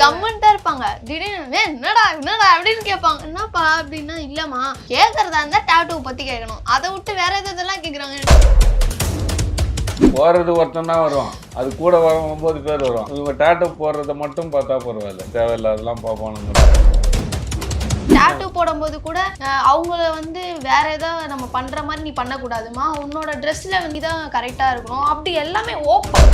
கம்மன்ட்டா இருப்பாங்க. திடீர்னு "ஏய், என்னடா என்னடா? அப்படின்னு கேட்பாங்க. என்னப்பா? அப்படின்னா இல்லம்மா கேட்கறதா இருந்தா டேட்டூ பத்தி கேட்கணும். அதை விட்டு வேற எது இதெல்லாம் கேக்குறாங்க போறது ஒருத்தன் தான் வருவான். அது கூட வர ஒன்பது பேர் வருவான் இவங்க டேட்டு போடுறத மட்டும் பார்த்தா பரவாயில்ல. தேவையில்லாதெல்லாம் பார்ப்பானுங்க. டேட்டூ போடும்போது கூட அவங்கள வந்து வேற ஏதாவது நம்ம பண்ற மாதிரி நீ பண்ணக்கூடாதுமா உன்னோட ட்ரெஸ்ல வந்து தான் கரெக்டா இருக்கணும். அப்படி எல்லாமே ஓப்பன்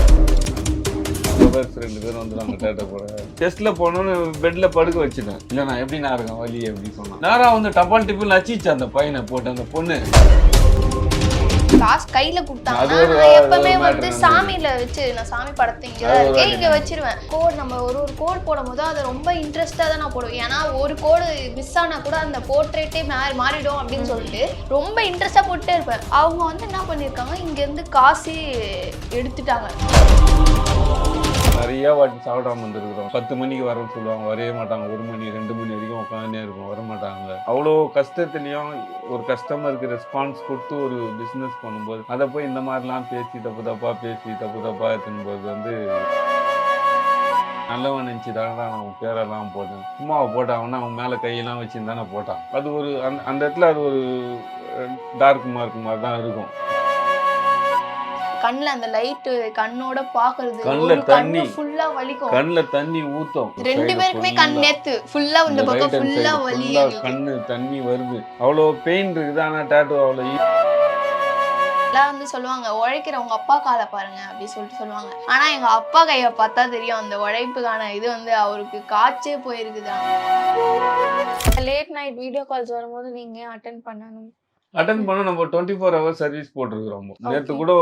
பேர் ரெண்டு பேரும் வந்துடுவாங்க டேட்டா போட டெஸ்ட்ல போனோன்னு பெட்ல படுக்க வச்சுட்டேன். இல்ல நான் எப்படி நான் இருக்கேன்? வலி எப்படி சொன்னான். நேரா வந்து டபால் டிப்பில் நச்சிச்சு அந்த பையனை போட்டு அந்த பொண்ணு. காசு கையில கொடுத்தாங்கன்னா எப்பவுமே வந்து சாமியில வச்சு நான் சாமி படத்தை இங்க அது ஒரு இருக்கேன். இங்க வச்சிருவேன். கோட் நம்ம ஒரு ஒரு கோட் போடும்போது அதை ரொம்ப இன்ட்ரெஸ்டா தான் நான் போடுவேன் ஏன்னா ஒரு கோடு மிஸ் ஆனா கூட அந்த போர்ட்ரேட்டே மாறி மாறிடும் அப்படின்னு சொல்லிட்டு ரொம்ப இன்ட்ரெஸ்டா போட்டுட்டே இருப்பேன். அவங்க வந்து என்ன பண்ணிருக்காங்க இங்க இருந்து காசு எடுத்துட்டாங்க. நிறைய வாட்டி சாப்பிடாம வந்துருக்குறோம் பத்து மணிக்கு வரேன்னு சொல்லுவாங்க வரவே மாட்டாங்க. ஒரு மணி ரெண்டு மணி வரைக்கும் உட்காந்தே இருக்கும் வர மாட்டாங்க. அவ்வளோ கஷ்டத்துலயும் ஒரு கஸ்டமருக்கு ரெஸ்பான்ஸ் கொடுத்து ஒரு பிஸ்னஸ் பண்ணும்போது அதை போய் இந்த மாதிரிலாம் பேசி தப்பு தப்பா பேசி தப்பு தப்பா எடுத்துன்னு வந்து நல்லவன் நினச்சி தானே அவன் பேரெல்லாம் போட்டேன். சும்மா போட்டான் அவன் அவன் மேலே கையெல்லாம் வச்சுருந்தானே போட்டான். அது ஒரு அந்த அந்த இடத்துல அது ஒரு டார்க் மார்க் மாதிரி தான் இருக்கும். கண்ணுல அந்த லைட் கண்ணோட பாக்குறது. கண்ணுல தண்ணி. ஃபுல்லா வலிக்கும். கண்ணில் தண்ணி ஊற்றும் ரெண்டு பேருக்குமே கண் நேத்து ஃபுல்லா இந்த பக்கம் ஃபுல்லா வலி. கண்ணு தண்ணி வருது. அவ்வளோ பெயின் இருக்குது? ஆனா டேட்டு அவ்வளோ எல்லாம் வந்து சொல்லுவாங்க உழைக்கிற உங்க அப்பா காலை பாருங்க அப்படி சொல்லிட்டு சொல்லுவாங்க. ஆனா எங்க அப்பா கைய பார்த்தா தெரியும் அந்த உழைப்புக்கான இது வந்து அவருக்கு காய்ச்சே போயிருக்குது? லேட் நைட் வீடியோ கால்ஸ் வரும்போது நீங்க அட்டென்ட் பண்ணணும்? அட்டன் பண்ண நம்ம டுவெண்ட்டி ஃபோர் ஹவர்ஸ் சர்வீஸ் போட்டிருக்கிறோம் நேற்று கூட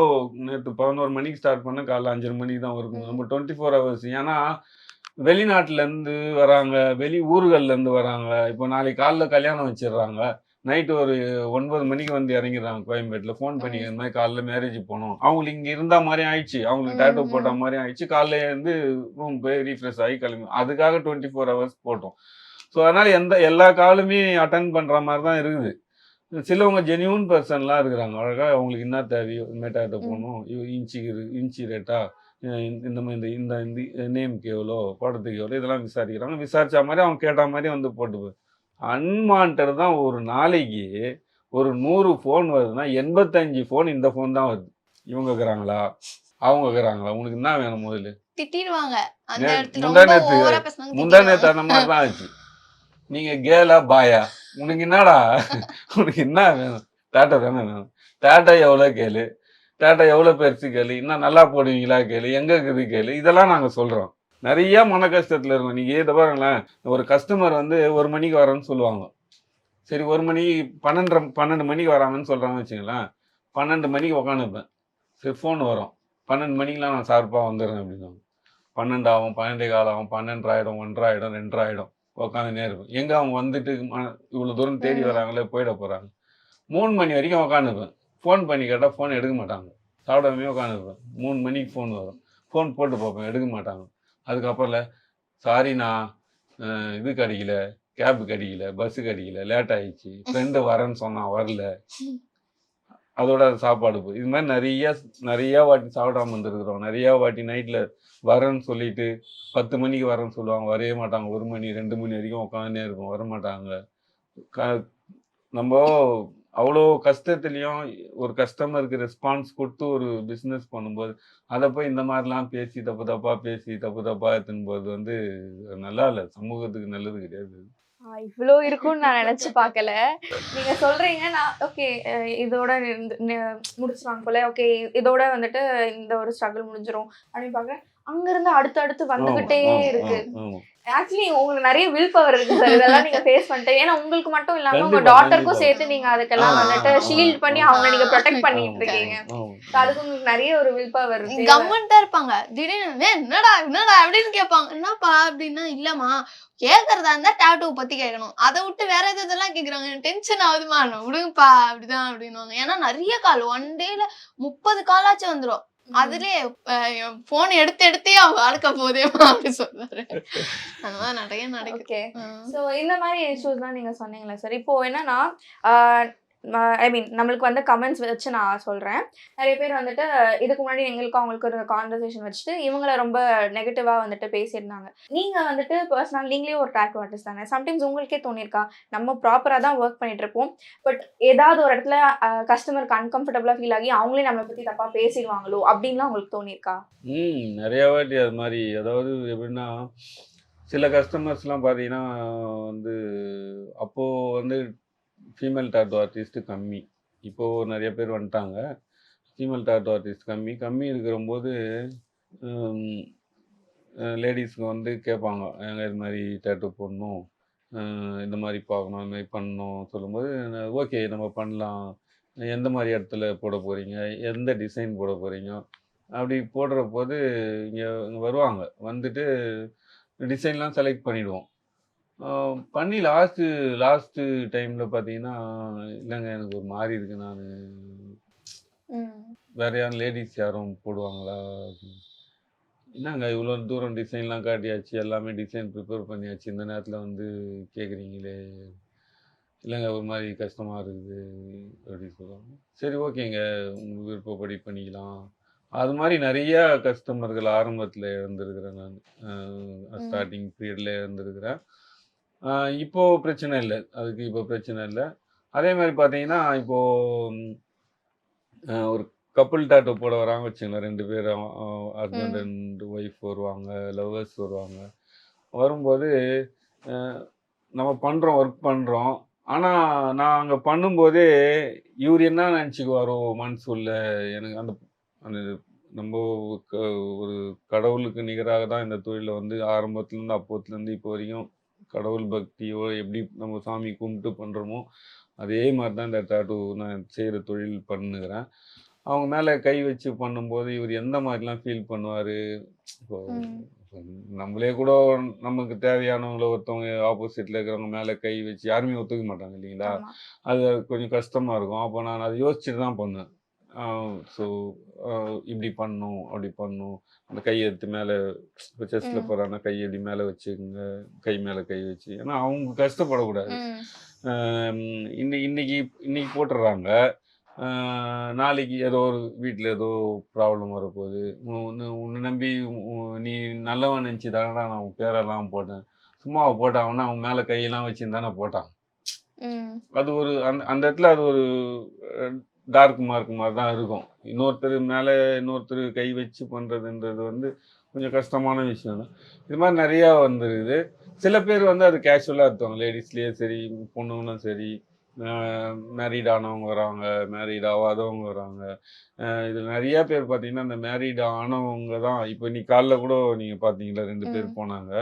நேற்று பதினோரு மணிக்கு ஸ்டார்ட் பண்ண காலைல அஞ்சரை மணிக்கு தான் இருக்கும் நம்ம டுவெண்ட்டி ஃபோர் ஹவர்ஸ் ஏன்னா வெளிநாட்டுல இருந்து வராங்க வெளி ஊர்கள்ல இருந்து வராங்க. இப்போ நாளைக்கு காலைல கல்யாணம் வச்சிடுறாங்க. நைட்டு ஒரு ஒன்பது மணிக்கு வந்து இறங்கிடுறாங்க கோயம்பேட்டில். ஃபோன் பண்ணி இந்த மாதிரி காலைல மேரேஜ் போகணும் அவங்களுக்கு இங்கே இருந்த மாதிரி ஆயிடுச்சு. அவங்களுக்கு டேட்டோ போட்ட மாதிரி ஆயிடுச்சு. காலைல இருந்து ரூம் போய் ரீஃப்ரெஷ் ஆகி கிளம்பி. அதுக்காக டுவெண்ட்டி ஃபோர் ஹவர்ஸ் போட்டோம். ஸோ அதனால எந்த எல்லா காலுமே அட்டன் பண்ற மாதிரி தான் இருக்குது. சிலவங்க ஜெனியூன் பர்சன்லாம் இருக்கிறாங்க. அழகாக அவங்களுக்கு என்ன தேவையோ மெட்டாட்ட போகணும் இன்ச்சுக்கு இரு- இன்ச்சு ரேட்டா இந்த இந்த மாதிரி இந்த இந்த நேமுக்கு எவ்வளோ படத்துக்கு எவ்வளோ இதெல்லாம் விசாரிக்கிறாங்க. விசாரிச்ச மாதிரி அவங்க கேட்ட மாதிரி வந்து போட்டு அன்வான்ட் தான் ஒரு நாளைக்கு ஒரு நூறு ஃபோன் வருதுன்னா எண்பத்தஞ்சு ஃபோன் இந்த ஃபோன் தான் வருது. இவங்க இருக்கிறாங்களா? அவங்க இருக்கிறாங்களா? உனக்கு என்ன வேணும் முதல்ல? திட்டிடுவாங்க. முந்தா நேத்து- முந்தா. நேத்து அந்த மாதிரி தான் ஆச்சு. நீங்க கேலா பாயா. உனக்கு என்னடா? உனக்கு என்ன வேணும்? டேட்டா தானே வேணும். டேட்டா எவ்வளோ கேளு? டேட்டா எவ்வளோ பெருசு கேளு? இன்னும் நல்லா போடுவீங்களா கேளு? எங்க இருக்குது கேளு? இதெல்லாம் நாங்கள் சொல்கிறோம் நிறைய மன கஷ்டத்தில் இருக்கோம். நீங்கள் இதை பாருங்களேன். ஒரு கஸ்டமர் வந்து ஒரு மணிக்கு வரேன்னு சொல்லுவாங்க. சரி ஒரு மணி பன்னெண்டரை பன்னெண்டு மணிக்கு வராங்கன்னு சொல்கிறாங்க வச்சுங்களேன் பன்னெண்டு மணிக்கு உக்காந்துப்பேன். சரி ஃபோன் வரும். பன்னெண்டு மணிக்கெலாம் நான் சார்பாக வந்துடுறேன் அப்படின்னு பன்னெண்டு ஆகும் பன்னெண்டே கால் ஆகும் பன்னெண்டாயிடும் ஒன்றாயிடும் ரெண்டாயிடும் உட்காந்துனே இருக்கும் எங்கே அவங்க வந்துட்டு ம- இவ்வளோ தூரம் தேடி வராங்களே போயிட போகிறாங்க மூணு மணி வரைக்கும் உட்காந்துப்பேன் ஃபோன் பண்ணி கேட்டால் ஃபோன் எடுக்க மாட்டாங்க. சாப்பிடாமே உட்காந்துருப்பேன் மூணு மணிக்கு ஃபோன் வரும். ஃபோன் போட்டு பார்ப்பேன். எடுக்க மாட்டாங்க. அதுக்கப்புறம் சாரி நான் அஹ், இது கிடைக்கல. கேப் கிடைக்கல. பஸ்ஸு கிடைக்கல. லேட் ஆயிடுச்சு. ஃப்ரெண்டு வரேன்னு சொன்னான் வரல. அதோட சாப்பாடு போய் இது மாதிரி நிறைய நிறையா வாட்டி சாப்பிடாம இருந்திருக்கிறோம். நிறையா வாட்டி நைட்டில் வரேன்னு சொல்லிட்டு பத்து மணிக்கு வரேன்னு சொல்லுவாங்க. வரவே மாட்டாங்க. ஒரு மணி ரெண்டு மணி வரைக்கும் உட்காந்துனே இருக்கும் வர மாட்டாங்க க நம்ம அவ்வளோ கஷ்டத்துலேயும் ஒரு கஸ்டமருக்கு ரெஸ்பான்ஸ் கொடுத்து ஒரு பிஸ்னஸ் பண்ணும்போது அதை போய் இந்த மாதிரிலாம் பேசி தப்பு தப்பாக பேசி தப்பு தப்பாக எடுத்துன்னு போகிறது வந்து நல்லா இல்லை. சமூகத்துக்கு நல்லது கிடையாது. இவ்வளோ இருக்கும்னு நான் நினைச்சு பார்க்கல. நீங்க சொல்றீங்க நான் ஓகே இதோட நிறுந்து- முடிச்சிருவாங்க போல ஓகே இதோட வந்துட்டு இந்த ஒரு ஸ்ட்ரகிள் முடிஞ்சிடும் அப்படின்னு பார்க்குறேன். அங்க இருந்து அடுத்து அடுத்து வந்துகிட்டே இருக்கு. ஆக்சுவலி உங்களுக்கு நிறைய வில் பவர் இருக்கு சார் இதெல்லாம் நீங்க ஃபேஸ் பண்ணிட்டு ஏன்னா உங்களுக்கு மட்டும் இல்லாம உங்க டாட்டருக்கும். சேர்த்து நீங்க அதுக்கெல்லாம் வந்துட்டு ஷீல்ட். பண்ணி அவங்க நீங்க ப்ரொடெக்ட் பண்ணிட்டு இருக்கீங்க. அதுக்கு உங்களுக்கு நிறைய ஒரு வில் பவர் இருக்கு கம்மன்ட்டா இருப்பாங்க. திடீர்னு "ஏய், என்னடா என்னடா? அப்படின்னு கேட்பாங்க. என்னப்பா? அப்படின்னா இல்லம்மா கேட்கறதா இருந்தா டேட்டூ பத்தி கேட்கணும். அதை விட்டு வேற எது இதெல்லாம் கேக்குறாங்க டென்ஷன் ஆகுதுமா விடுங்கப்பா. அப்படிதான் அப்படின்னுவாங்க. ஏன்னா நிறைய கால் ஒன் டேல முப்பது காலாச்சும் வந்துரும். அதுலயே போன் எடுத்து எடுத்தே அவன் வாழ்க்கை போதேமா அப்படி சொல்றாரு அந்த மாதிரி நிறைய ஆ. ஸோ இந்த மாதிரி இஷ்யூஸ்லாம் நீங்கள் சொன்னீங்களா சார் இப்போ என்னன்னா ஐ மீன் நம்மளுக்கு வந்து கமெண்ட்ஸ் வச்சு நான் சொல்கிறேன் நிறைய பேர் வந்துட்டு இதுக்கு முன்னாடி எங்களுக்கும் அவங்களுக்கு ஒரு கான்வர்சேஷன் வச்சுட்டு இவங்கள ரொம்ப நெகட்டிவாக வந்துட்டு பேசியிருந்தாங்க. நீங்கள் வந்துட்டு பர்சனல் நீங்களே ஒரு டேக் ஆர்டிஸ்ட் தானே? சம்டைம்ஸ் உங்களுக்கே தோணியிருக்கா? நம்ம ப்ராப்பராக தான் ஒர்க் பண்ணிட்டு இருப்போம். பட் ஏதாவது ஒரு இடத்துல கஸ்டமருக்கு அன்கம்ஃபர்டபுளாக ஃபீல் ஆகி அவங்களே நம்மளை பற்றி தப்பாக பேசிடுவாங்களோ? அப்படின்லாம் உங்களுக்கு தோணியிருக்கா? ம் நிறைய வாட்டி அது மாதிரி. அதாவது எப்படின்னா சில கஸ்டமர்ஸ்லாம் பார்த்தீங்கன்னா வந்து அப்போது வந்து ஃபீமேல் டாட்டோ ஆர்டிஸ்ட்டு கம்மி. இப்போது நிறைய பேர் வந்துட்டாங்க. ஃபீமேல் டாட்டோ ஆர்டிஸ்ட் கம்மி. கம்மி இருக்கிறம்போது லேடிஸ்க்கு வந்து கேட்பாங்க எங்க இது மாதிரி டேட்டூ போடணும். இந்த மாதிரி பார்க்கணும் இந்த மாதிரி பண்ணணும். சொல்லும்போது ஓகே நம்ம பண்ணலாம். எந்த மாதிரி இடத்துல போட போகிறீங்க எந்த டிசைன் போட போகிறீங்க அப்படி போடுற போது இங்கே இங்கே வருவாங்க. வந்துட்டு டிசைன்லாம் செலக்ட் பண்ணிவிடுவோம் பண்ணி லாஸ்ட்டு லாஸ்ட்டு டைமில் பார்த்தீங்கன்னா இல்லைங்க எனக்கு ஒரு மாதிரி இருக்கு. நான் வேற யாரும் லேடிஸ் யாரும் போடுவாங்களா. என்னங்க இவ்வளோ தூரம் டிசைன்லாம் காட்டியாச்சு எல்லாமே டிசைன் ப்ரிப்பேர் பண்ணியாச்சு. இந்த நேரத்தில் வந்து கேட்குறீங்களே இல்லைங்க ஒரு மாதிரி கஷ்டமாக இருக்குது அப்படின்னு சொல்லுவாங்க. சரி ஓகேங்க. உங்கள் விருப்பப்படி பண்ணிக்கலாம். அது மாதிரி நிறைய கஸ்டமர்கள் ஆரம்பத்தில் இழந்திருக்கிறேன் நான். ஸ்டார்டிங் பீரியடில் இழந்திருக்கிறேன் ஆஹ் இப்போ பிரச்சனை இல்லை. அதுக்கு இப்போ பிரச்சனை இல்லை. அதே மாதிரி பார்த்தீங்கன்னா இப்போ ம், ஆஹ் ஒரு கப்புள் டாட்டோ போட வராங்க வச்சுங்களேன் ரெண்டு பேரும் ஹஸ்பண்ட். அண்ட் ஒய்ஃப் வருவாங்க லவ்வர்ஸ் வருவாங்க. வரும்போது நம்ம பண்ணுறோம் ஒர்க் பண்ணுறோம் ஆனால் நான் அங்கே பண்ணும்போதே இவர் என்ன நினச்சிக்குவாரோ மனசுள்ள எனக்கு அந்த அந்த நம்ம ஒரு கடவுளுக்கு நிகராக தான் இந்த தொழிலை வந்து ஆரம்பத்துலேருந்து அப்போத்துலேருந்து இப்போ வரைக்கும் கடவுள் பக்தியோ எப்படி நம்ம சாமி கும்பிட்டு பண்ணுறோமோ அதே மாதிரி தான் இந்த டாட்டூ நான் செய்கிற தொழில் பண்ணுகிறேன். அவங்க மேலே கை வச்சு பண்ணும்போது இவர் எந்த மாதிரிலாம் ஃபீல் பண்ணுவார்? இப்போ. நம்மளே கூட நமக்கு தேவையானவங்கள ஒருத்தவங்க ஆப்போசிட்டில் இருக்கிறவங்க மேலே கை வச்சு யாருமே ஒத்துக்க மாட்டாங்க இல்லைங்களா. அது கொஞ்சம் கஷ்டமாக இருக்கும். அப்போ நான் அதை யோசிச்சுட்டு தான் பண்ணேன் ஸோ இப்படி பண்ணும் அப்படி பண்ணும். அந்த எடுத்து மேலே இப்போ செஸ்ட்டில் ம். போகிறாங்கன்னா கை இப்படி மேலே வச்சுக்கோங்க. கை மேலே கை வச்சு. ஏன்னா அவங்க கஷ்டப்படக்கூடாது. இன்னை இன்னைக்கு இன்னைக்கு போட்டுடுறாங்க. நாளைக்கு ஏதோ ஒரு வீட்டில் ஏதோ ப்ராப்ளம் வரப்போகுது. உன்னை உன்னை நம்பி நீ நல்லவன் நினச்சி தானடா நான் உன் பேரெல்லாம் போட்டேன். சும்மா போட்டான் அவனா அவன் மேலே கையெல்லாம் வச்சுருந்தானே போட்டான். அது ஒரு அந்த அந்த இடத்துல அது ஒரு டார்க் மார்க் மாதிரி தான் இருக்கும். இன்னொருத்தர் மேலே இன்னொருத்தர் கை வச்சு பண்ணுறதுன்றது வந்து கொஞ்சம் கஷ்டமான விஷயம் தான் இது மாதிரி நிறையா வந்துருக்குது. சில பேர் வந்து அது கேஷுவலாக எடுத்துவாங்க. லேடிஸ்லேயே சரி பொண்ணுங்களும் சரி மேரீட் ஆனவங்க வராங்க மேரீட் ஆகாதவங்க வராங்க. இதில் நிறைய பேர் பார்த்தீங்கன்னா இந்த மேரீட் ஆனவங்க தான். இப்போ இன்னைக்கு காலைல கூட நீங்கள் பார்த்தீங்களா ரெண்டு பேர். போனாங்க.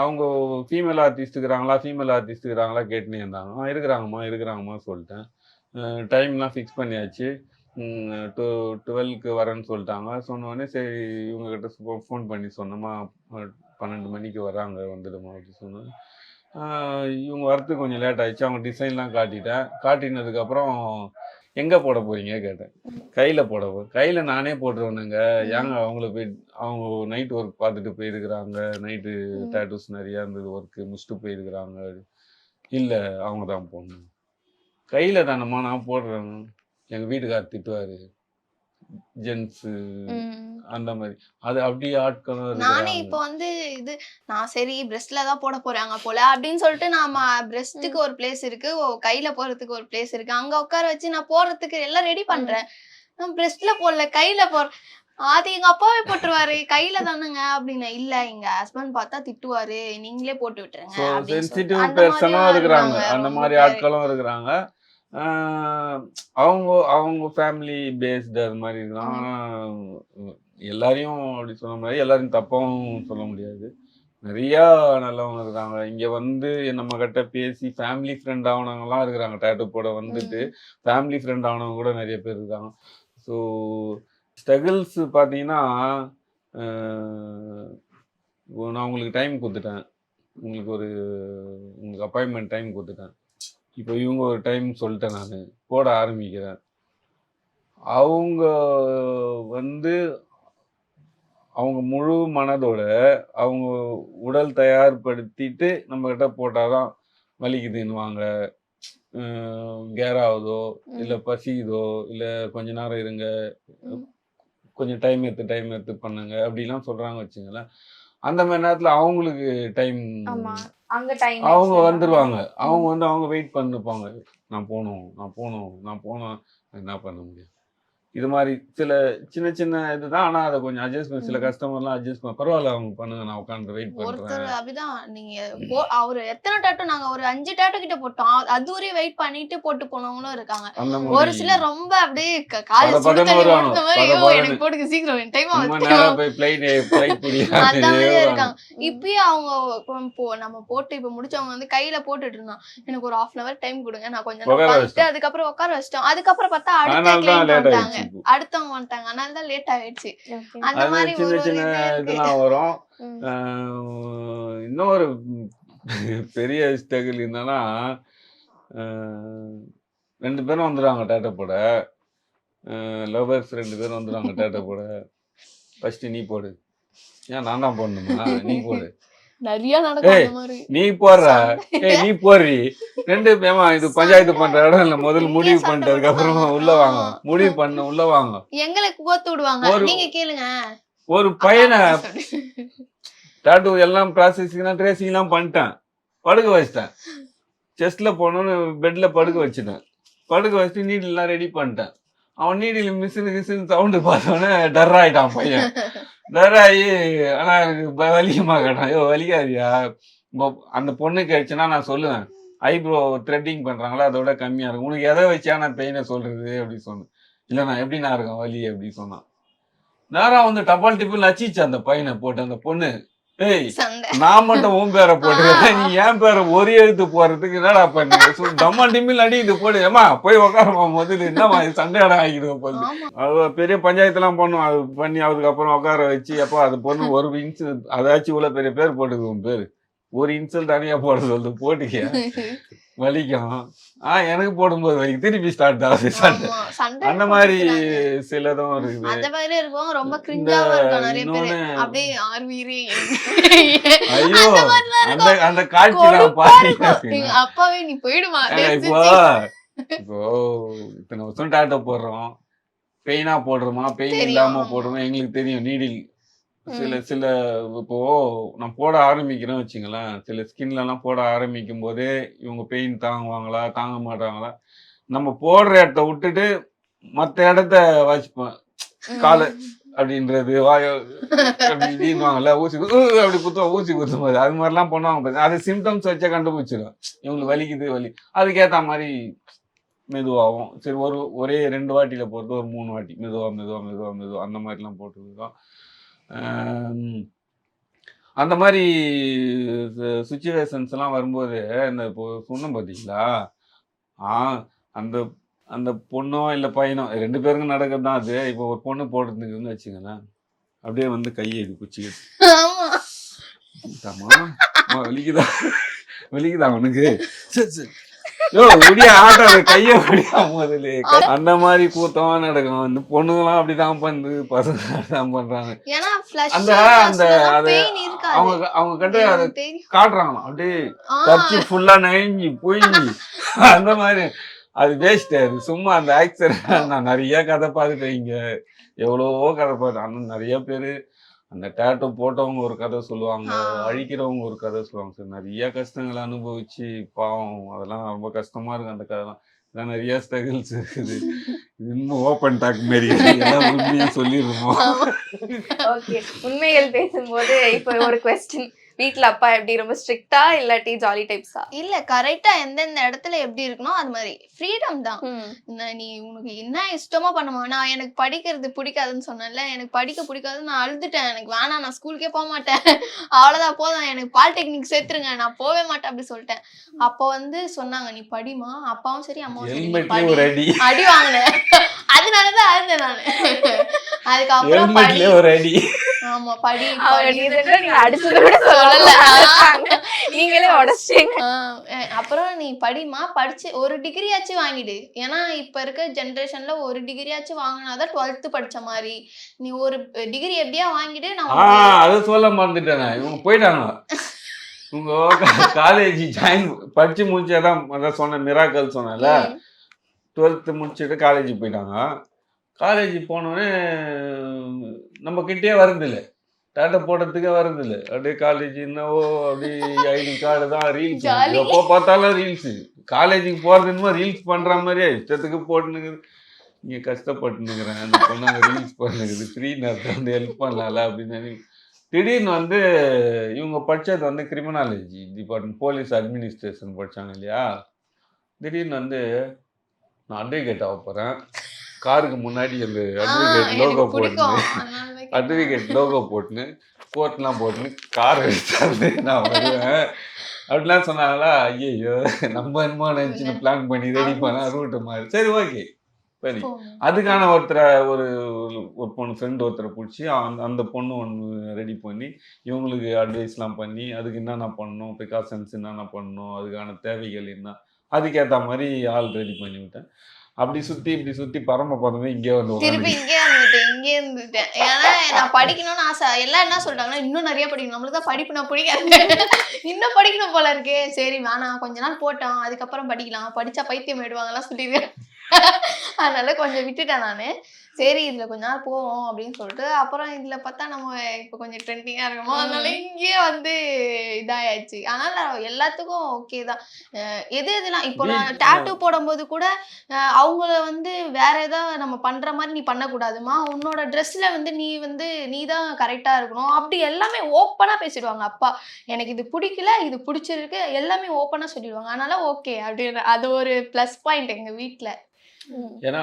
அவங்க ஃபீமேல் ஆர்டிஸ்ட் இருக்கிறாங்களா ஃபீமேல் ஆர்டிஸ்ட் இருக்கிறாங்களா கேட்டுனே இருந்தாங்க. இருக்கிறாங்கம்மா இருக்கிறாங்கம்மா சொல்லிட்டேன். டைம்லாம் ஃபிக்ஸ் பண்ணியாச்சு. டூ டுவெல்க்கு வரேன்னு சொல்லிட்டாங்க. சொன்ன உடனே சரி இவங்ககிட்ட ஃபோன் பண்ணி சொன்னோமா பன்னெண்டு மணிக்கு வராங்க வந்துடுமா அப்படின்னு சொன்னேன் இவங்க வரத்துக்கு கொஞ்சம் லேட் ஆயிடுச்சு. அவங்க டிசைன்லாம் காட்டிட்டேன். காட்டினதுக்கப்புறம் எங்கே போட போறீங்க? கேட்டேன். கையில் போட போ கையில் நானே போட்டுருவேனுங்க. ஏங்க அவங்கள போய் அவங்க நைட் ஒர்க் பார்த்துட்டு போயிருக்கிறாங்க. நைட்டு. டேட்டூஸ் நிறையா இருந்தது ஒர்க்கு முடிச்சுட்டு போயிருக்கிறாங்க. இல்லை அவங்க தான் போடணும். கையில் தானம்மா நான் போடுறேன். எங்கள் வீட்டுக்கார் திட்டுவார். ஜென்ஸு. அந்த மாதிரி. அது அப்படியே ஆட்களும் நானே இப்போ வந்து இது நான் சரி பிரஸ்ட்ல தான் போட போறாங்க போல அப்படின்னு சொல்லிட்டு நாம பிரஸ்ட்டுக்கு ஒரு பிளேஸ் இருக்கு. கையில போறதுக்கு ஒரு பிளேஸ் இருக்கு. அங்க உட்கார வச்சு நான் போடுறதுக்கு எல்லாம் ரெடி பண்றேன். நான் பிரஸ்ட்ல போடல கையில போற அது எங்க அப்பாவே போட்டுருவாரு. கையில தானேங்க அப்படின்னு. இல்ல எங்க ஹஸ்பண்ட் பார்த்தா திட்டுவாரு. நீங்களே போட்டு விட்டுருங்க. சென்சிட்டிவ் அந்த பர்சனும் இருக்கிறாங்க. மாதிரி. ஆட்களும் இருக்கிறாங்க. அவங்க அவங்க ஃபேமிலி பேஸ்டு அது மாதிரி ம். ஆனால் எல்லாரையும் அப்படி சொல்ல முடியாது எல்லாரையும் தப்பாவும் சொல்ல முடியாது. நிறையா நல்லவங்க இருக்காங்க. இங்கே வந்து நம்ம கிட்ட பேசி ஃபேமிலி ஃப்ரெண்ட் ஆனவங்கலாம் இருக்கிறாங்க. டேட்டு போட வந்துட்டு ஃபேமிலி ஃப்ரெண்ட் ஆனவங்க கூட நிறைய பேர் இருக்காங்க. ஸோ ஸ்ட்ரகிள்ஸ் பார்த்தீங்கன்னா நான் உங்களுக்கு டைம் கொடுத்துட்டேன். உங்களுக்கு ஒரு உங்களுக்கு அப்பாயின்மெண்ட் டைம் கொடுத்துட்டேன். இப்போ இவங்க ஒரு டைம் சொல்லிட்டேன் நான். போட ஆரம்பிக்கிறேன். அவங்க வந்து அவங்க முழு மனதோட அவங்க உடல் தயார்படுத்திட்டு நம்மக்கிட்ட போட்டால் தான் வலிக்குதுன்னுவாங்க கேர் ஆகுதோ இல்ல பசிக்குதோ இல்ல கொஞ்ச நேரம் இருங்க. கொஞ்சம் டைம் எடுத்து டைம் எடுத்து பண்ணுங்க. அப்படிலாம் சொல்றாங்க வச்சுங்களேன் அந்த மாதிரி நேரத்துல அவங்களுக்கு டைம் அவங்க வந்துருவாங்க. அவங்க வந்து அவங்க வெயிட் பண்ணிருப்பாங்க நான் போகணும் நான் போகணும் நான் போகணும் என்ன பண்ண முடியும்? இது மாதிரி சில சின்ன சின்ன இதுதான். ஆனா அதை கொஞ்சம் அட்ஜஸ்ட் பண்ண சில. கஸ்டமர்லாம் அட்ஜஸ்ட் பண்ண பரவாயில்ல அவங்க பண்ணுங்க நான் உட்காந்து வெயிட் ஒருத்தர் பண்றேன் அப்படிதான். நீங்க போ- அவரு எத்தனை டாட்டோ நாங்க ஒரு அஞ்சு டாட்டோ கிட்ட போட்டோம். அது- வரையும் வெயிட் பண்ணிட்டு போட்டு போனவங்களும் இருக்காங்க. ஒரு மாதிரி. சிலர் ரொம்ப அப்படியே க- காலைல பத சுடு பதன்னு தண்ணி வருவாங்க. ஊத்துன மாதிரி பத "ஐயோ, பதன்னு." எனக்கு போட்டுக்க சீக்கிரம் டைம் அந்த பிடிக்காது இருக்காங்க. இப்பயும் அவங்க நம்ம போட்டு இப்ப முடிச்சவங்க வந்து கையில போட்டுட்டு இருந்தான். எனக்கு ஒரு ஹாஃப் அன் அவர் டைம் கொடுங்க. நான் கொஞ்சம். அதுக்கப்புறம் உட்கார வச்சிட்டோம். அதுக்கப்புறம் பார்த்தா அடுத்த அடுத்தவங்க வந்துட்டாங்க. அதனால தான் லேட் ஆயிடுச்சு. அந்த மாதிரி சின்ன சின்ன இதெல்லாம் வரும். இன்னொரு பெரிய ஸ்ட்ரகிள் என்னன்னா ரெண்டு பேரும் வந்துடுவாங்க டேட்டா போட. லவர்ஸ் ரெண்டு பேரும் வந்துடுவாங்க டேட்டா போட. ஃபர்ஸ்ட் நீ போடு. ஏன் நான் தான் போடணுமா? நீ போடு. நிறைய நடக்கும் நீ போடுற. ஏய் நீ போடுறி. ரெண்டு ஏமா இது பஞ்சாயத்து பண்ற இடம் இல்ல. முதல்ல முடிவு பண்ணிட்டதுக்கு அப்புறம். உள்ள வாங்க. முடிவு பண்ண உள்ள வாங்க. எங்களுக்கு கோத்து விடுவாங்க. நீங்க கேளுங்க. ஒரு பையனை. டாட்டூ எல்லாம் ப்ராசஸிங்லாம் ட்ரேசிங்லாம் பண்ணிட்டேன். படுக்க வச்சிட்டேன். செஸ்ட்ல போனோன்னு பெட்ல படுக்க வச்சுட்டேன். படுக்க வச்சுட்டு நீடில்லாம் ரெடி பண்ணிட்டேன். அவன் நீடில் மிஷினு மிஷின் சவுண்டு பார்த்தோன்னே டர் ஆகிட்டான் பையன். டர் ஆகி ஆனால் எனக்கு ப- வலிக்குமா? கேட்டான். ஐயோ வலிக்காதியா. அந்த பொண்ணுக்கு ஆயிடுச்சுன்னா நான் சொல்லுவேன். ஐப்ரோ த்ரெட்டிங் பண்றாங்களா? அதோட கம்மியாக இருக்கும். உனக்கு எதை வச்சா நான் பெயினை சொல்கிறது அப்படின்னு சொன்னேன். இல்லை நான் எப்படி நான் இருக்கேன்? வலி அப்படின்னு சொன்னான். நேராக வந்து டபால் டிப்பில் நச்சிச்சு அந்த பையனை போட்டு அந்த பொண்ணு. ஏய் நான் மட்டும் உன் பேரை போட்டுக்கிறேன். நீ என் பேரை ஒரு எழுத்து போறதுக்கு என்னடா பண்ணு? தம்மா டிம்மில் அடி இது போடு. ஏமா போய் உட்காரமா முதல்ல. என்னமா இது சண்டையாடா ஆகிடுவோம் போது அது பெரிய பஞ்சாயத்துலாம் பண்ணும். அது பண்ணி அதுக்கப்புறம் உட்கார வச்சு அப்போ அது பொண்ணு ஒரு இன்சு அதாச்சும் இவ்வளோ பெரிய பேர் போட்டுக்கு உன் பேர். ஒரு இன்சல் தனியா போட சொல்லுது போட்டுக்க. வலிக்கும். ஆ எனக்கு போடும்போது வலிக்கும். திருப்பி ஸ்டார்ட் ஆகுது. சண்டை. அந்த மாதிரி. சிலதும் இருக்குது. அந்த மாதிரி இருக்கும் ரொம்ப கிரிஞ்சாவும் இருக்கும் நிறைய பேரு. அப்படியே ஆர்வீரே. ஐயோ அந்த அந்த காட்சி நான் பார்த்தீங்கன்னா அப்பாவே நீ போயிடுமா? இப்போ இப்போ இத்தனை வருஷம் டாட்டோ போடுறோம். பெயினா போடுறோமா? பெயின். இல்லாம போடுறோமா? எங்களுக்கு தெரியும். நீடில் சில சில இப்போ நான் போட ஆரம்பிக்கிறேன் வச்சுங்களேன். சில ஸ்கின்ல எல்லாம் போட ஆரம்பிக்கும் போதே இவங்க பெயின் தாங்குவாங்களா தாங்க மாட்டாங்களா? நம்ம போடுற இடத்த விட்டுட்டு மத்த இடத்த வச்சுப்பேன் காலு அப்படின்றது வாய அப்படி நீந்துவாங்கல்ல ஊசி அப்படி குத்துவோம் ஊசி குத்தும் போது அது மாதிரிலாம் பண்ணுவாங்க. அது சிம்டம்ஸ் வச்சே கண்டுபிடிச்சிடும் இவங்களுக்கு வலிக்குது வலி. அதுக்கேத்த மாதிரி மெதுவாகும் சரி ஒரு ஒரே ரெண்டு வாட்டியில போகிறது ஒரு மூணு வாட்டி. மெதுவா மெதுவா மெதுவா மெதுவா. அந்த மாதிரிலாம் போட்டுருக்கோம் அந்த மாதிரி சுச்சுவேஷன்ஸ் எல்லாம் வரும்போது இந்த இப்போ சொன்னோம் பார்த்தீங்களா ஆ அந்த அந்த பொண்ணோ இல்லை பையனோ ரெண்டு பேருக்கும் நடக்கிறது தான் அது. இப்போ ஒரு பொண்ணு போடுறதுக்குன்னு வச்சுங்களேன் அப்படியே வந்து கையை இது குச்சிக்கிட்டு. ஆமா. வலிக்குதா? வலிக்குதா உனக்கு? சரி சரி. யோ முடிய கைய முடியா முதல்ல அந்த மாதிரி கூத்தம் நடக்கும் இந்த பொண்ணுங்களாம் அப்படிதான் பண்ணுது பசங்க அப்படிதான் பண்றாங்க. ஏன்னா அந்த- அந்த- அது-. அவங்க அவங்க கிட்ட அதை. காட்டுறாங்களாம். அப்படியே கட்சி ஃபுல்லா நெஞ்சு பொய்ஞ்சி அந்த மாதிரி. அது வேஸ்ட் அது. சும்மா அந்த ஆக்சர் நான் நிறைய கதை பார்த்துட்டேன் இங்க. எவ்வளவோ கதை பார்த்தேன் ஆனா நிறைய பேரு அந்த டேட்டோ போட்டவங்க ஒரு கதை சொல்லுவாங்க. அழிக்கிறவங்க ஒரு கதை சொல்லுவாங்க. சார் நிறைய கஷ்டங்களை அனுபவிச்சு பாவம் அதெல்லாம் ரொம்ப கஷ்டமா இருக்கு அந்த கதைலாம். இதான் நிறைய ஸ்ட்ரகிள்ஸ் இருக்குது இன்னும் ஓப்பன் டாக் மாரி எல்லாம் உண்மையை சொல்லிடுறோம் ஓகே உண்மைகள் பேசும்போது இப்போ ஒரு கொஸ்டின் வீட்ல அப்பா எப்படி? ரொம்ப ஸ்ட்ரிக்ட்டா இல்லாட்டி ஜாலி டைப்ஸா இல்ல கரெக்டா எந்தெந்த இடத்துல எப்படி இருக்கணும் அது மாதிரி. ஃப்ரீடம் தான். நீ உனக்கு என்ன இஷ்டமா பண்ணுமா நான் எனக்கு படிக்கிறது பிடிக்காதுன்னு சொன்னேன்ல. எனக்கு படிக்க பிடிக்காதுன்னு நான் அழுதுட்டேன். எனக்கு வேணாம் நான் ஸ்கூலுக்கே போக மாட்டேன். அவ்வளவுதான் போதும். எனக்கு பாலிடெக்னிக் சேர்த்துருங்க. நான் போவே மாட்டேன் அப்படி சொல்லிட்டேன். அப்போ வந்து சொன்னாங்க நீ படிமா அப்பாவும் சரி அம்மாவும் சரி. அடி. வாங்கினேன். அதனாலதான் அழுந்தேன் நானு. அதுக்கப்புறம் படி. ஹெல்மெட்லயே ஒரு அடி. ஆமா. படி அடிச்சது கூட சொல்லல. சொல்லல. நீங்களே உடச்சிட்டீங்க. அப்புறம் நீ படிமா படிச்சு ஒரு டிகிரியாச்சும் வாங்கிடு. ஏன்னா இப்ப இருக்க ஜென்ரேஷன்ல ஒரு டிகிரியாச்சும் வாங்கினாதான் டுவெல்த் படிச்ச மாதிரி நீ ஒரு டிகிரி எப்படியா வாங்கிடு நான் அதை சொல்ல மறந்துட்டேன். நான். இவங்க போயிட்டாங்க. உங்க காலேஜ் ஜாயின் படிச்சு முடிச்சாதான் அதான் சொன்ன மிராக்கல் சொன்னேன்ல. ம். டுவெல்த்து முடிச்சுட்டு காலேஜ் போயிட்டாங்க. காலேஜ் போனோடனே நம்ம கிட்டே வரதில்ல டாட்டா போடுறதுக்கே வரதில்ல அப்படியே காலேஜ் என்னவோ அப்படியே ஐடி கார்டு தான் ரீல்ஸ். எப்போ பார்த்தாலும் ரீல்ஸ் காலேஜுக்கு போகிறது என்னமோ ரீல்ஸ் பண்ணுற மாதிரியே இஷ்டத்துக்கு போட்டுனுக்குது இங்கே கஷ்டப்பட்டுனுக்குறேன் அந்த பொண்ணு ரீல்ஸ் பண்ணுக்குது ஃப்ரீ நேரத்தில் வந்து ஹெல்ப் பண்ணலாம்ல அப்படின்னு திடீர்னு வந்து இவங்க படித்தது வந்து கிரிமினாலஜி டிபார்ட்மெண்ட் போலீஸ் அட்மினிஸ்ட்ரேஷன் படிச்சாங்க இல்லையா? திடீர்னு வந்து நான் அட்வொகேட் ஆக போகிறேன் காருக்கு முன்னாடி அந்த அட்வொகேட் லோகோ போட்டுன்னு. அட்வொகேட் லோகோ போட்டுன்னு கோட்லாம் போட்டுன்னு கார் எடுத்தாந்து நான் வருவேன். அப்படிலாம் சொன்னாங்களா? ஐயோ நம்ம என்னமோ நினச்சி பிளான் பண்ணி ரெடி பண்ண ரூட்டு மாதிரி சரி ஓகே சரி. அதுக்கான ஒருத்தரை ஒரு ஒரு பொண்ணு ஃப்ரெண்ட் ஒருத்தரை பிடிச்சி அந்த அந்த பொண்ணு ஒன்று ரெடி பண்ணி இவங்களுக்கு அட்வைஸ்லாம் பண்ணி அதுக்கு என்னென்ன பண்ணணும் ப்ரிகாஷன்ஸ் என்னென்ன பண்ணணும் அதுக்கான தேவைகள் என்ன அதுக்கேற்ற மாதிரி ஆள் ரெடி பண்ணி விட்டேன். அப்படி சுத்தி இப்படி சுத்தி பரம பதமே இங்கே வந்து திருப்பி இங்கே இருந்துட்டேன் இங்கே இருந்துட்டேன். ஏன்னா நான் படிக்கணும்னு ஆசை. எல்லாம் என்ன சொல்றாங்கன்னா இன்னும் நிறைய படிக்கணும். நம்மளுக்கு தான் படிப்பு நான் பிடிக்காது. இன்னும் படிக்கணும் போல இருக்கே. சரி வேணாம். கொஞ்ச நாள் போட்டோம். அதுக்கப்புறம் படிக்கலாம். படிச்சா பைத்தியம் ஆயிடுவாங்கலாம் சொல்லியிருக்கேன் அதனால கொஞ்சம் விட்டுட்டேன் நான். சரி இதுல கொஞ்ச நாள் போவோம் அப்படின்னு சொல்லிட்டு அப்புறம் இதுல பார்த்தா நம்ம இப்போ கொஞ்சம் ட்ரெண்டிங்கா இருக்கோமோ அதனால இங்கேயே வந்து இதாயாச்சு. அதனால எல்லாத்துக்கும் ஓகே தான். எது எதுலாம் இப்போ நான் டேட்டூ போடும்போது கூட அவங்கள வந்து வேற ஏதாவது நம்ம பண்ற மாதிரி நீ பண்ணக்கூடாதுமா உன்னோட ட்ரெஸ்ல வந்து நீ வந்து நீ தான் கரெக்டா இருக்கணும். அப்படி எல்லாமே ஓப்பனா பேசிடுவாங்க அப்பா. எனக்கு இது பிடிக்கல இது பிடிச்சிருக்கு எல்லாமே ஓப்பனா சொல்லிடுவாங்க. அதனால ஓகே அப்படின்னு அது ஒரு ப்ளஸ் பாயிண்ட் எங்க வீட்ல. ஏன்னா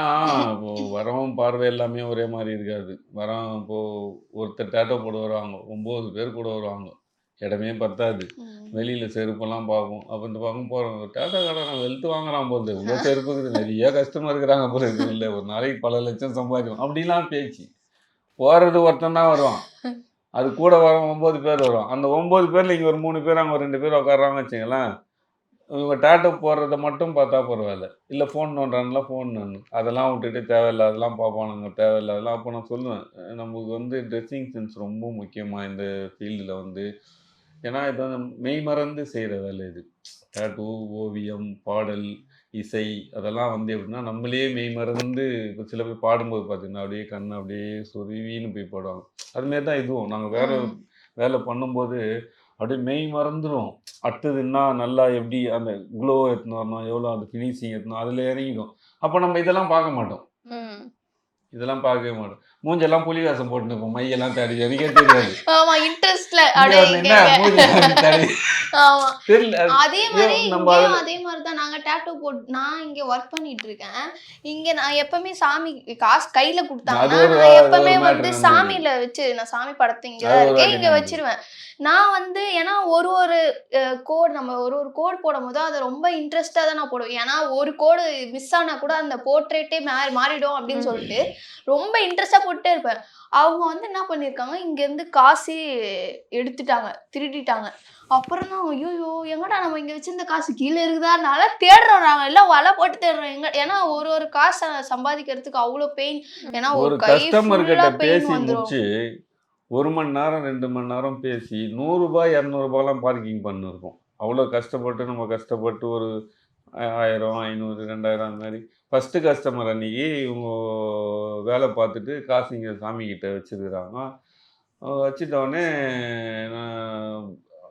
இப்போ வரவும் பார்வை எல்லாமே ஒரே மாதிரி இருக்காது. வரோம் இப்போ ஒருத்தர் டேட்டோ போட வருவாங்க. ஒம்பது பேர் கூட வருவாங்க. இடமே பத்தாது. வெளியில் செருப்பெல்லாம் பார்ப்போம் அப்போ இந்த பக்கம் போகிறோம் டேட்டா கடை நான் வெளுத்து வாங்குறான் போகுது இவ்வளோ செருப்பு இருக்குது நிறைய கஸ்டமர் இருக்கிறாங்க போல இருக்குது இல்லை ஒரு நாளைக்கு பல லட்சம் சம்பாதிக்கும் அப்படிலாம் பேச்சு. போகிறது ஒருத்தன் தான் வருவான். அது கூட வர ஒம்பது பேர் வரும் அந்த ஒம்பது பேரில் இங்கே ஒரு மூணு பேர் அங்கே ஒரு ரெண்டு பேர் உட்காராங்க வச்சுங்களேன் இவங்க டேட்டோ போடுறத மட்டும் பார்த்தா பரவாயில்ல. இல்லை ஃபோன் நோண்டுறாங்களா ஃபோன் நோண்டு அதெல்லாம் விட்டுட்டு தேவையில்லாதெல்லாம் பார்ப்பானுங்க தேவையில்லாதெல்லாம் அப்போ நான் சொல்லுவேன் நமக்கு வந்து ட்ரெஸ்ஸிங் சென்ஸ் ரொம்ப முக்கியமாக இந்த ஃபீல்டில் வந்து. ஏன்னா இது வந்து மெய் மறந்து செய்கிற வேலை இது. டேட்டூ ஓவியம் பாடல் இசை அதெல்லாம் வந்து எப்படின்னா நம்மளே மெய் மறந்து இப்போ சில பேர் பாடும்போது பார்த்தீங்கன்னா அப்படியே கண்ணை அப்படியே சொருவின்னு போய் பாடுவாங்க. அதுமாரி தான் இதுவும். நாங்கள் வேற. வேலை பண்ணும்போது அப்படியே மெய் மறந்துடும் அடுத்தது என்ன நல்லா எப்படி அந்த க்ளோ எடுத்துன்னு வரணும் எவ்வளோ அந்த ஃபினிஷிங் எடுத்துணும் அதில் இறங்கிடும். அப்போ நம்ம இதெல்லாம் பார்க்க மாட்டோம். இதெல்லாம் பார்க்கவே மாட்டோம். மூஞ்செல்லாம் புலி வேஷம் போட்டு நிற்போம் மையெல்லாம் தேடி எனக்கே தெரியாது. ஆமா இன்ட்ரெஸ்ட்ல தெரியல அது மாதிரி அதே மாதிரி தான். நாங்க டேட்டூ போட்டு நான் இங்க ஒர்க் பண்ணிட்டு இருக்கேன் இங்க நான் எப்பவுமே சாமி காசு கையில ஒரு- நான் எப்பவுமே வந்து. சாமியில வச்சு நான் சாமி படத்தை இங்க இருக்கேன். இங்க. வச்சிருவேன். நான் வந்து ஏன்னா ஒரு ஒரு கோட் நம்ம ஒரு ஒரு கோட் போடும் போது அதை ரொம்ப இன்ட்ரெஸ்டா தான் நான் போடுவேன். ஏன்னா ஒரு கோடு மிஸ் ஆனா கூட அந்த போர்ட்ரேட்டே மாறி மாறிடும் அப்படின்னு. சொல்லிட்டு ரொம்ப இன்ட்ரெஸ்டா போட்டுட்டே இருப்பேன். அவங்க வந்து என்ன பண்ணிருக்காங்க இங்க இருந்து காசு எடுத்துட்டாங்க திருடிட்டாங்க. அப்புறம் தான் ஐயோ எங்கடா நம்ம இங்க வச்சிருந்த காசு கீழே இருக்குதானால தேடுறோம் நாங்க. எல்லாம் வலை போட்டு தேடுறோம். எங்க ஏன்னா ஒரு ஒரு காசை சம்பாதிக்கிறதுக்கு அவ்வளோ பெயின் ஏன்னா ஒரு கை பேசி முடிச்சு ஒரு மணி நேரம் ரெண்டு மணி நேரம் பேசி நூறுரூபா இரநூறுபாலாம் பார்க்கிங் பண்ணிருக்கோம் அவ்வளோ கஷ்டப்பட்டு நம்ம கஷ்டப்பட்டு ஒரு ஆயிரம் ஐநூறு ரெண்டாயிரம் அந்த மாதிரி. ஃபஸ்ட்டு கஸ்டமர் அன்னைக்கு இவங்க வேலை பார்த்துட்டு காசு இங்கே சாமிக்கிட்ட வச்சுருக்குறாங்க வச்சுட்டோடனே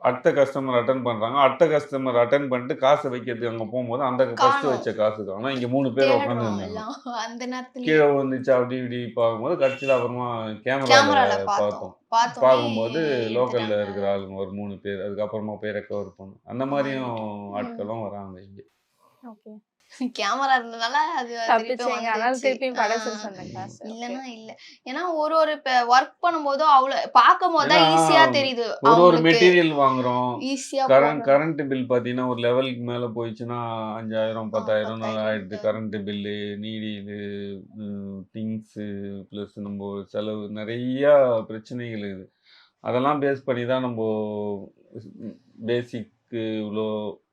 அடுத்த கஸ்டமர் அட்டன் பண்ணுறாங்க அடுத்த கஸ்டமர் அட்டன் பண்ணிட்டு காசை வைக்கிறதுக்கு அங்கே போகும்போது அந்த காணோம். வச்ச காசு காணும் இங்கே மூணு பேர் நேரத்துல. கீழே விழுந்துச்சு அப்படி இப்படி பார்க்கும்போது கடைசியில் அப்புறமா பார்த்தோம். பார்த்தோம். பார்க்கும்போது லோக்கல்ல இருக்கிற ஆளுங்க ஒரு மூணு பேர். அதுக்கப்புறமா போய் ரெக்கவர் பண்ணும். அந்த மாதிரியும் ஆட்களும் வராங்க இங்கே. ஓகே. கேமரா இருந்ததால அது. திருப்பியும் இல்லைன்னா இல்ல. ஏன்னா ஒரு ஒரு ஒர்க் பண்ணும்போதும் அவ்வளவு பார்க்கும் போது தான் ஈஸியா தெரியுது ஒரு ஒரு மெட்டீரியல் வாங்குறோம். ஈஸியா கரண்ட் கரண்ட் பில் பார்த்தீங்கன்னா ஒரு லெவலுக்கு மேலே போயிடுச்சுன்னா அஞ்சாயிரம் பத்தாயிரம் ஆயிடுது. கரண்ட் பில்லு நீடி இது திங்ஸு ப்ளஸ் நம்ம செலவு நிறையா பிரச்சனைகள் இருக்குது அதெல்லாம் பேஸ் பண்ணி தான் நம்ம பேசிக்கு இவ்வளோ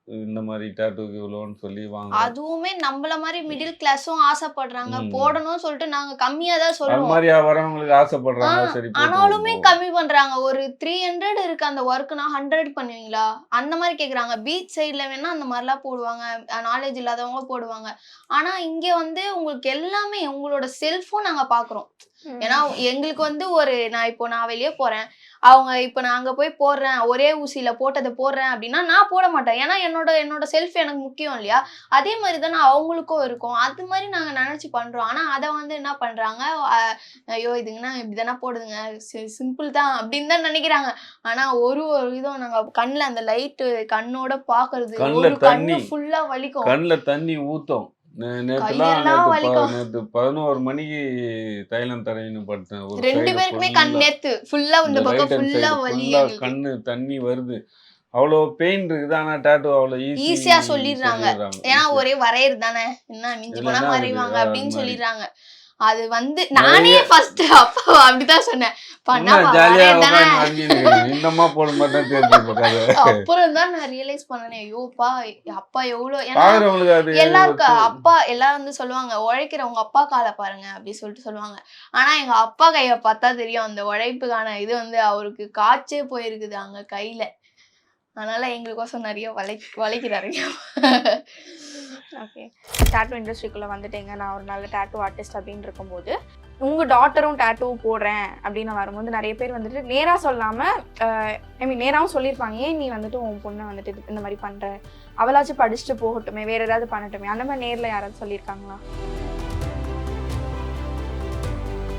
இந்த மாதிரி டேட்டூக்கு இவ்வளோன்னு சொல்லி வாங்க அதுவுமே நம்மள மாதிரி மிடில் கிளாஸும் ஆசைப்படுறாங்க. போடணும்னு சொல்லிட்டு நாங்க கம்மியா தான் சொல்லுவோம். மாதிரியா வரவங்களுக்கு ஆசைப்படுறாங்க. சரி ஆனாலுமே கம்மி பண்றாங்க. ஒரு த்ரீ ஹண்ட்ரட் இருக்கு அந்த ஒர்க்னா ஹண்ட்ரட் பண்ணுவீங்களா? அந்த மாதிரி கேக்குறாங்க. பீச் சைட்ல வேணா அந்த மாதிரிலாம் போடுவாங்க. நாலேஜ் இல்லாதவங்க போடுவாங்க. ஆனா இங்க வந்து உங்களுக்கு எல்லாமே உங்களோட செல்ஃபும் நாங்க பாக்குறோம். ஏன்னா எங்களுக்கு வந்து ஒரு நான் இப்போ நான் வெளியே போறேன். அவங்க இப்போ நான் அங்க போய் போடுறேன் ஒரே ஊசியில போட்டதை போடுறேன் அப்படின்னா நான் போட மாட்டேன். ஏன்னா என்னோட என்னோட செல்ஃப் எனக்கு முக்கியம் இல்லையா? அதே மாதிரி தானே அவங்களுக்கும் இருக்கும். அது மாதிரி நாங்க நினைச்சு பண்றோம். ஆனா அதை வந்து என்ன பண்றாங்க? அஹ் ஐயோ இதுங்கன்னா இப்படி தானே போடுதுங்க சிம்பிள் தான் அப்படின்னு தான் நினைக்கிறாங்க. ஆனா ஒரு ஒரு இதுவும் நாங்க கண்ணுல அந்த லைட்டு கண்ணோட பாக்குறது கண்ணுல ஒரு கண்ணு தண்ணி. ஃபுல்லா வலிக்கும். கண்ணில் தண்ணி கையெல்லாம் நேத்து பதினோரு மணிக்கு தைலம் தரையின்னு படுத்தேன் ஒரு ரெண்டு பேருக்குமே கண். நேத்து ஃபுல்லா இந்த பக்கம் ஃபுல்லா வலி. கண்ணு தண்ணி வருது அவ்வளோ பெயின் இருக்குது ஆனா டேட்டூ அவ்வளோ ஈஸி ஈஸியா சொல்லிடுறாங்க. ஏன்னா ஒரே வரையறது தானே என்ன மிஞ்சி போனா வரைவாங்க அப்படின்னு. சொல்லிடுறாங்க அது வந்து நானே ஃபர்ஸ்ட் அப்பா அப்படிதான் சொன்னேன். பண்ணா போது தான்? தெரிஞ்சுருக்காது அப்புறம் தான் நான் ரியலைஸ் பண்ணனே ஐயோப்பா அப்பா எவ்வளவு ஏன்னா எல்லாருக்கும் அப்பா எல்லாரும் வந்து சொல்லுவாங்க உழைக்கிறவங்க அப்பா காலை பாருங்க அப்படி சொல்லிட்டு சொல்லுவாங்க. ஆனா எங்க அப்பா கைய பார்த்தா தெரியும் அந்த உழைப்புக்கான இது வந்து அவருக்கு காய்ச்சே போயிருக்குது அங்க கையில. அதனால எங்களுக்கோசம் நிறைய வளை வளைக்கிறாரு. ஓகே டேட்டூ இண்டஸ்ட்ரிக்குள்ளே வந்துட்டேங்க. நான் ஒரு நல்ல டேட்டூ ஆர்டிஸ்ட் அப்படின்னு இருக்கும்போது உங்கள் டாட்டரும் டேட்டூ போடுறேன் அப்படின்னு வரும்போது நிறைய பேர் வந்துட்டு நேராக சொல்லாமல் ஐ மீன் நேராகவும் சொல்லியிருப்பாங்க. ஏன் நீ வந்துட்டு உன் பொண்ணை வந்துட்டு இந்த மாதிரி பண்ணுற அவளாச்சும் படிச்சுட்டு போகட்டுமே. வேறு ஏதாவது பண்ணட்டுமே. அந்த மாதிரி நேரில் யாராவது சொல்லியிருக்காங்களா?